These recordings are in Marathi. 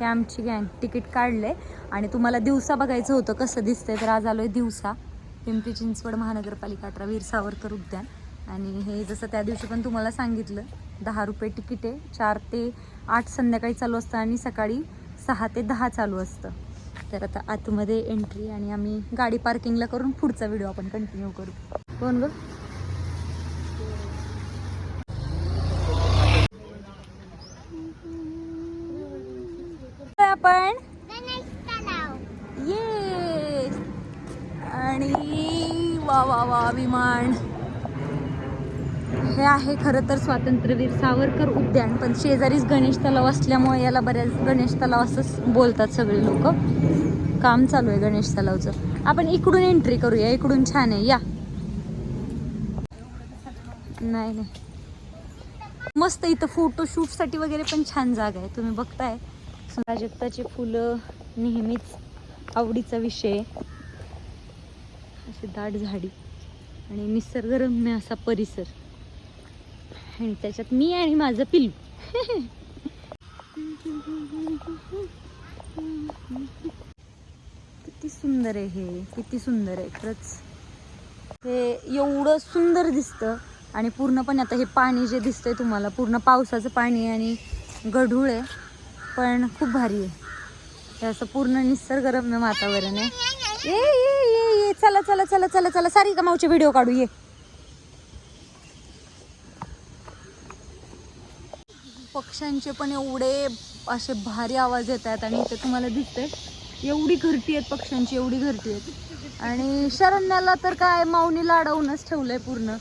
हे आमची गँग तिकीट काढले आणि तुम्हाला दिवसा बघायचं होतं कसं दिसतंय तर आज आलोय दिवसा. पिंपरी चिंचवड महानगरपालिका अठरा वीर सावरकर उद्यान. आणि हे जसं त्या दिवशी पण तुम्हाला सांगितलं दहा रुपये तिकीट आहे चार ते आठ संध्याकाळी चालू असतं आणि सकाळी सहा ते दहा चालू असतं. तर आता आतमध्ये एंट्री आणि आम्ही गाडी पार्किंगला करून पुढचा व्हिडिओ आपण कंटिन्यू करू. कोण गं? आपण? ये आणि वा वा वा विमान हे आहे खरं तर स्वातंत्र्यवीर सावरकर उद्यान पण शेजारीच गणेश तलाव असल्यामुळे याला बऱ्याच गणेश तलाव असंच बोलतात सगळे लोक. काम चालू आहे गणेश तलावचं. आपण इकडून एंट्री करूया इकडून छान आहे या. नाही नाही. मस्त इथं फोटोशूटसाठी वगैरे पण छान जागा आहे तुम्ही बघताय. प्राजक्ताची फुलं नेहमीच आवडीचा विषय. अशी दाट झाडी आणि निसर्गरम्य असा परिसर. आणि त्याच्यात मी आणि माझं पिल्लू. किती सुंदर आहे हे किती सुंदर आहे खरंच. हे एवढं सुंदर दिसतं आणि पूर्णपणे आता हे पाणी जे दिसतंय तुम्हाला पूर्ण पावसाचं पाणी आणि गढूळ आहे. पण खूप भारी आहे. असं पूर्ण निसर्गरम्य वातावरण आहे. ये ये ये ये चला चला चला चला चला. सारी का मावचे व्हिडिओ काढू ये. पक्ष्यांचे पण एवढे असे भारी आवाज येत आहेत आणि इथे तुम्हाला दिसतंय. एवढी घरटी आहेत पक्ष्यांची एवढी घरटी आहेत. आणि शरण्याला तर काय माऊनी लाडवूनच ठेवलंय पूर्ण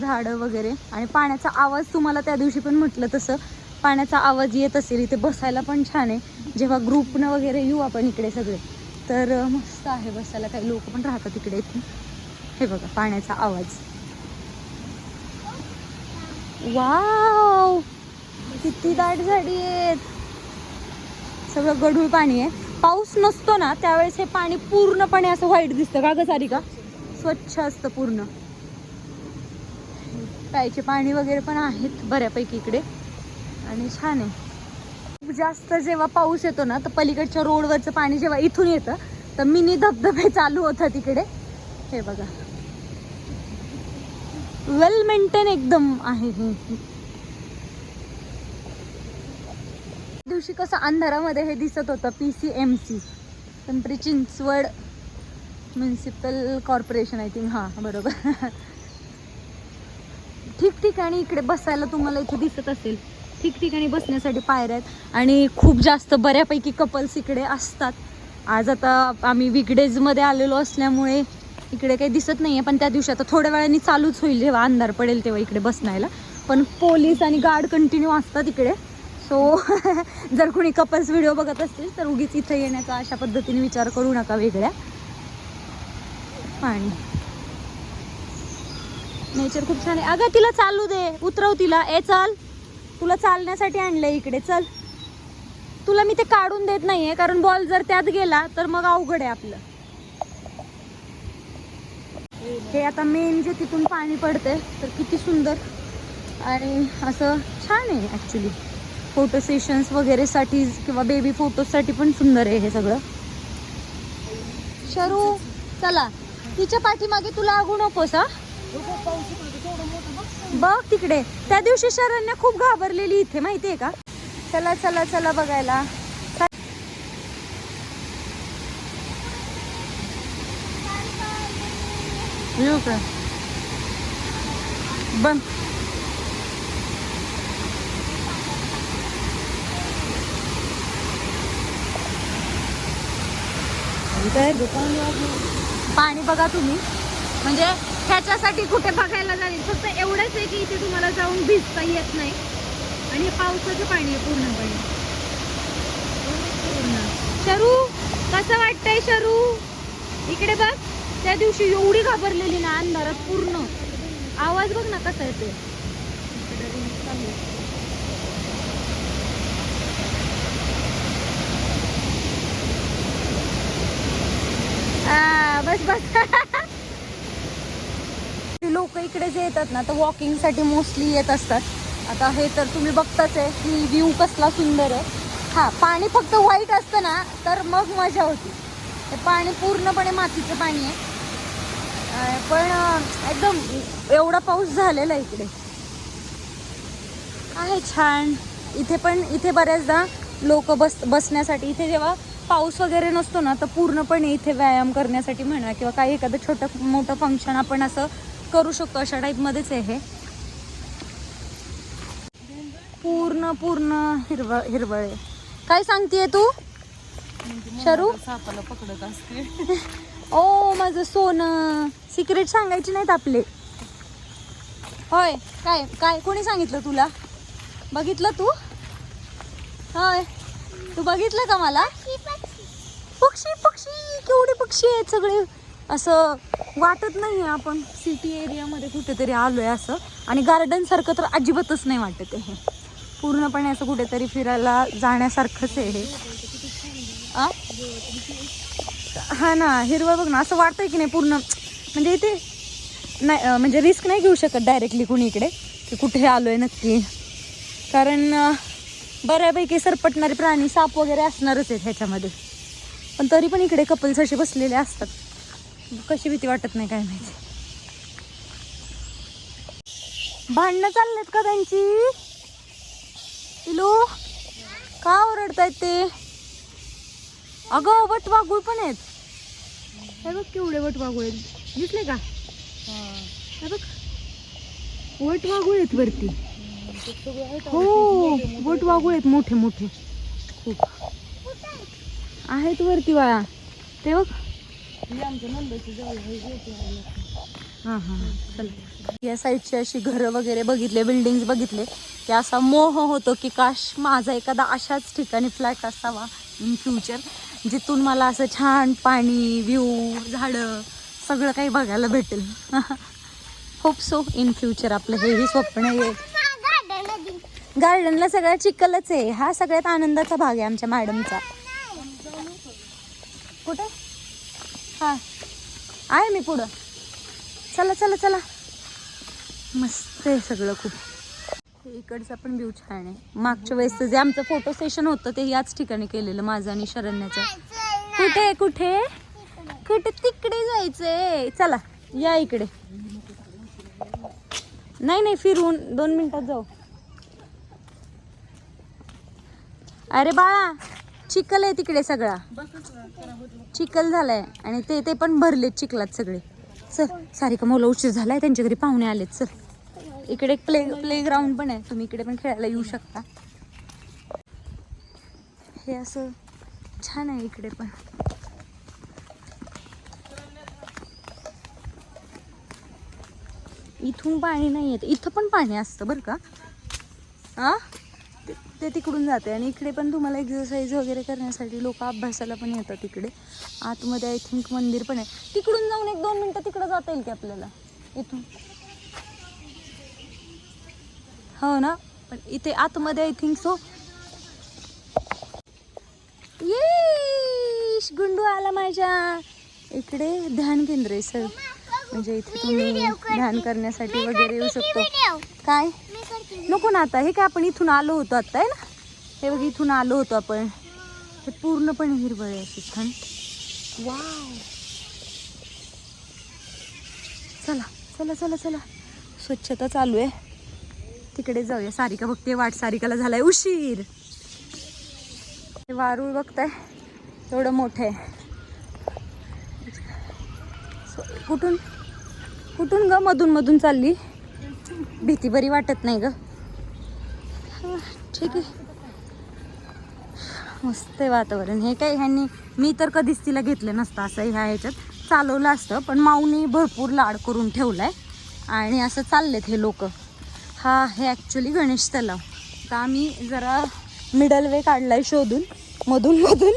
झाडं वगैरे. आणि पाण्याचा आवाज तुम्हाला त्या दिवशी पण म्हटलं तसं. पाण्याचा आवाज येत असेल इथे बसायला पण छान आहे. जेव्हा ग्रुपनं वगैरे येऊ आपण इकडे सगळे तर मस्त आहे बसायला. काही लोक पण राहतात इकडे इथे. हे बघा पाण्याचा आवाज. वाव! किती दाट झाडी आहेत. सगळं गढूळ पाणी आहे. पाऊस नसतो ना त्यावेळेस हे पाणी पूर्णपणे असं व्हाईट दिसतं. का ग सारिका? स्वच्छ असतं पूर्ण. प्यायचे पाणी वगैरे पण आहेत बऱ्यापैकी इकडे. आणि छान आहे. खूप जास्त जेव्हा पाऊस येतो ना तर पलीकडच्या रोडवरचं पाणी जेव्हा इथून येतं तर मिनी धबधबे चालू होतं तिकडे. हे बघा. वेल मेंटेन एकदम आहे दिवशी कसं अंधारामध्ये हे दिसत होतं P C M C Pimpri Chinchwad municipal corporation I think हां बरोबर. ठिकठिकाणी इकडे बसायला तुम्हाला इथे दिसत असेल. ठिकठिकाणी बसण्यासाठी पायऱ्या आहेत. आणि खूप जास्त बऱ्यापैकी कपल्स इकडे असतात. आज आता आम्ही विकडेजमध्ये आलेलो असल्यामुळे इकडे काही दिसत नाही आहे पण त्या दिवशी आता थोड्या वेळाने चालूच होईल जेव्हा अंधार पडेल तेव्हा इकडे बसण्याला. पण पोलीस आणि गार्ड कंटिन्यू असतात इकडे. सो जर कोणी कपल्स व्हिडिओ बघत असतील तर उगीच इथं येण्याचा अशा पद्धतीने विचार करू नका वेगळ्या. पाणी नेचर खूप छान आहे. अगं तिला चालू दे. उतरव तिला. ए चाल. तुला चालण्यासाठी आणलंय इकडे चल. तुला मी ते काढून देत नाहीये कारण बॉल जर त्यात गेला तर मग अवघड आहे आपलं. हे आता मेन जे तिथून पाणी पडते तर किती सुंदर. आणि असं छान आहे ॲक्च्युली फोटो सेशन्स वगैरेसाठी किंवा बेबी फोटोसाठी पण सुंदर आहे हे सगळं. शरू चला. तिच्या पाठीमागे तुला लागू नकोस हा. बघ तिकडे. त्या दिवशी शरण्या खूप घाबरलेली इथे माहितीये का? चला चला चला बघायला. येऊ का? बंद. पाणी बघा तुम्ही. म्हणजे ह्याच्यासाठी कुठे बघायला जाईल? फक्त एवढंच आहे की इथे तुम्हाला जाऊन भिजता येत नाही. आणि पावसाचं पाणी आहे पूर्णपणे. पूर्ण. शरू कसं वाटतंय शरू? इकडे बघ. त्या दिवशी एवढी घाबरलेली ना अंधारात पूर्ण. आवाज बघ ना कसा येतो बस बस. लोक इकडे जे येतात ना तर वॉकिंगसाठी मोस्टली येत असतात. आता हे तर तुम्ही बघताच आहे की व्ह्यू कसला सुंदर आहे. हां पाणी फक्त व्हाईट असतं ना तर मग मजा होती. हे पाणी पूर्णपणे मातीचं पाणी आहे. पण एकदम एवढा पाऊस झालेला आहे इकडे. आहे छान. इथे पण इथे बऱ्याचदा लोक बस बसण्यासाठी इथे जेव्हा पाऊस वगैरे नसतो ना तर पूर्णपणे इथे व्यायाम करण्यासाठी म्हणा किंवा काही एखादं छोटं मोठं फंक्शन आपण असं करू शकतो अशा टाईपमध्येच आहे हे. पूर्ण पूर्ण हिरवळ हिरवळ आहे. काय सांगतेय तू? शरू? सापाला पकडत असते ओ माझं सोनं. सिक्रेट सांगायची नाहीत आपले. होय काय काय कोणी सांगितलं तुला? बघितलं तू? होय. तू बघितलं का मला? पक्षी पक्षी केवढे पक्षी आहेत सगळे. असं वाटत नाही आहे आपण सिटी एरियामध्ये कुठेतरी आलोय असं. आणि गार्डन सारखं तर अजिबातच नाही वाटत आहे हे. पूर्णपणे असं कुठेतरी फिरायला जाण्यासारखंच आहे हे. हा ना हिरवळ बघ ना असं वाटतंय की नाही पूर्ण म्हणजे इथे नाही म्हणजे रिस्क नाही घेऊ शकत डायरेक्टली कुणी इकडे की कुठे आलोय नक्की. कारण बऱ्यापैकी सरपटणारे प्राणी साप वगैरे असणारच आहेत ह्याच्यामध्ये. पण तरी पण इकडे कपल्स असे बसलेले असतात. कशी भीती वाटत नाही काय माहिती. भांडणं चाललेत का त्यांची? पिलू का ओरडतायत ते? अगं वटवाघूळ पण आहेत. हे बघ केवढे वटवागुळ आहेत. दिसले का? हे बघ. वटवागुळ आहेत वरती. हो वटवागुळ आहेत मोठे मोठे. खूप. आहेत वरती वाळा ते बघ. हां हां या साईडची अशी घरं वगैरे बघितले बिल्डिंग्स बघितले की असा मोह होतो की काश माझा एखादा अशाच ठिकाणी फ्लॅट असावा इन फ्युचर जिथून मला असं छान पाणी व्ह्यू झाडं सगळं काही बघायला भेटेल. होप सो इन फ्युचर आपलं हेही स्वप्न आहे गार्डनला सगळं चिखलच आहे. हा सगळ्यात आनंदाचा भाग आहे आमच्या मॅडमचा कुठं? हा आहे मी पुढं. चला चला चला. मस्त आहे सगळं खूप. इकडचा पण व्ह्यू छान आहे. मागच्या वेळेस जे आमचं फोटो सेशन होतं ते याच ठिकाणी केलेलं माझं आणि शरण्याचं. कुठे कुठे? कुठे? तिकडे जायचंय. चला या इकडे. नाही नाही फिरून. दोन मिनिटात जाऊ. अरे बाळा चिखल आहे तिकडे सगळा. चिखल झालाय. आणि ते ते पण भरलेत चिखलात सगळे. चल सारिका मुलं उशीर झालाय. त्यांच्या घरी पाहुणे आलेत. चल. इकडे एक प्ले प्ले ग्राउंड पण आहे. तुम्ही इकडे पण खेळायला येऊ शकता. हे असं छान आहे इकडे पण. इथून पाणी नाही येत इथं पण पाणी असतं बरं का? हा ते- तिकडून जाते. आणि इकडे पण तुम्हाला एक्सरसाइज वगैरे करण्यासाठी लोक अभ्यासाला पण येतात इकडे. आतमध्ये आय थिंक मंदिर पण आहे. तिकडून जाऊन एक दोन मिनटं तिकडं जाता येईल की आपल्याला? इथून. हो ना? पण इथे आतमध्ये आय थिंक सो येश! गुंडू आला माझ्या. इकडे ध्यान केंद्र आहे सर म्हणजे इथे तुम्ही ध्यान करण्यासाठी वगैरे येऊ शकतो. काय? नको ना आता. हे काय आपण इथून आलो होतो आता आहे ना? हे बघ इथून आलो होतो आपण. हे पूर्णपणे हिरवळ आहे अशी छान वाव. चला चला चला चला. स्वच्छता चालू आहे. तिकडे जाऊया. सारिका बघते वाट सारिकाला झालाय उशीर. वारूळ बघताय एवढं मोठं आहे. कुठून कुठून ग मधून मधून चालली? भीती बरी वाटत नाही ग. हा, ठीक आहे. मस्त आहे वातावरण. हे काय ह्यांनी मी तर कधीच तिला घेतलं नसतं असं ह्या ह्याच्यात. चालवलं असतं पण माऊनी भरपूर लाड करून ठेवलाय. आणि असं चाललेत हे लोक. हा हे ॲक्च्युली गणेश तलाव. तर आम्ही जरा मिडल वे काढला आहे शोधून. मधून मधून.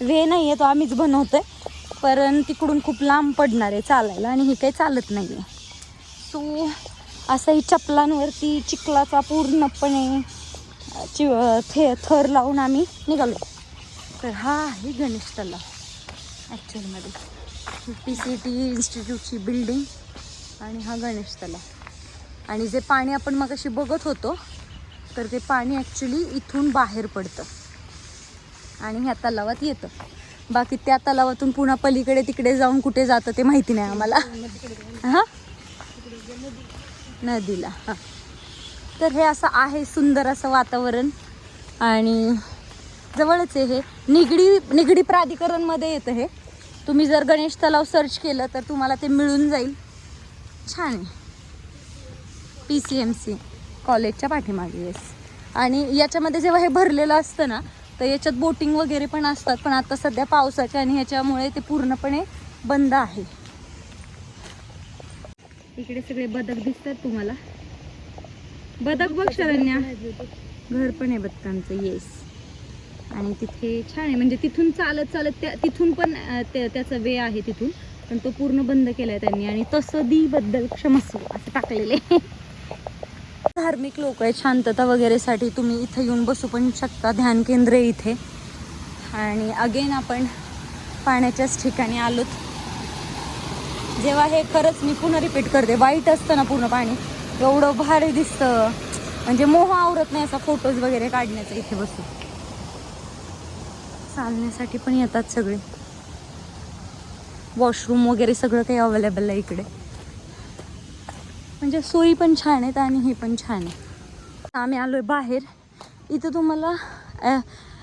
वे नाही आहे तो आम्हीच बनवतो आहे पण तिकडून खूप लांब पडणार आहे चालायला आणि हे काही चालत नाही आहे सो असंही चपलांवरती चिखलाचा पूर्णपणे चि थे थर लावून आम्ही निघालो. तर हा आहे गणेश तलाव ॲक्च्युअलमध्ये पी सी टी इन्स्टिट्यूटची बिल्डिंग आणि हा गणेश तलाव. आणि जे पाणी आपण मग अशी बघत होतो तर ते पाणी ॲक्च्युली इथून बाहेर पडतं. आणि ह्या तलावात येतं. बाकी त्या तलावातून पुन्हा पलीकडे तिकडे जाऊन कुठे जातं ते माहिती नाही आम्हाला. हां? नदीला हां. तर हे असं आहे सुंदर असं वातावरण. आणि जवळच आहे हे. निगडी निगडी प्राधिकरणमध्ये येतं हे. तुम्ही जर गणेश तलाव सर्च केलं तर तुम्हाला ते मिळून जाईल. छान आहे. पी सी एम सी कॉलेजच्या पाठीमागे येस आणि याच्यामध्ये जेव्हा हे भरलेलं असतं ना तर याच्यात बोटिंग वगैरे पण असतात. पण आता सध्या पावसाच्या आणि ह्याच्यामुळे ते पूर्णपणे बंद आहे. इकडे सगळे बदक दिसतात तुम्हाला. बदक बघ शरण्या. घर पण आहे बदकांचं येस आणि तिथे छान आहे. म्हणजे तिथून चालत चालत त्या तिथून पण त्याचा वे आहे तिथून. पण तो पूर्ण बंद केलाय त्यांनी आणि तसदी बद्दल क्षमस्व असं टाकलेले. धार्मिक लोक आहेत शांतता वगैरेसाठी तुम्ही इथे येऊन बसू पण शकता. ध्यान केंद्र आहे इथे. आणि अगेन आपण पाण्याच्याच ठिकाणी आलोत. जेव्हा हे खरंच मी पुन्हा रिपीट करते. वाईट असतं ना पूर्ण पाणी. एवढं भारी दिसतं. म्हणजे मोह आवरत नाही असा फोटोज वगैरे काढण्याचा इथे बसून. चालण्यासाठी पण येतात सगळे. वॉशरूम वगैरे सगळं काही अवेलेबल आहे इकडे. म्हणजे सोयी पण छान आहेत आणि हे पण छान आहे. आम्ही आलो आहे बाहेर. इथं तुम्हाला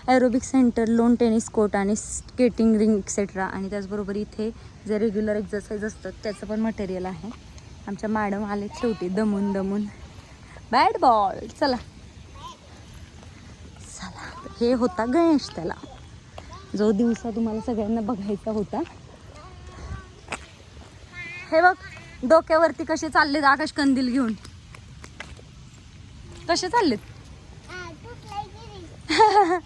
aerobic centre lawn tennis court आणि स्केटिंग रिंग एक्सेट्रा आणि त्याचबरोबर इथे जे रेग्युलर एक्झरसाईज असतात त्याचं पण मटेरियल आहे. आमच्या मॅडम आले शेवटी दमून दमून. बॅट बॉल चला. चला. हे होता गणेश त्याला. जो दिवसा तुम्हाला सगळ्यांना बघायचा होता. हे बघ डोक्यावरती कसे चाललेत आकाश कंदील घेऊन. कसे चाललेत?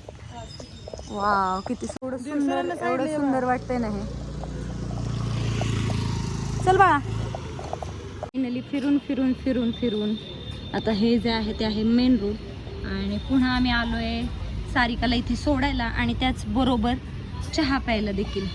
वाव किती एवढं सुंदर एवढं सुंदर वाटतंय ना हे. चल बाळा. फायनली फिरून फिरून फिरून फिरून. आता हे जे आहे ते आहे मेन रोड आणि पुन्हा आम्ही आलोय सारिकाला इथे सोडायला आणि त्याचबरोबर चहा प्यायला देखील.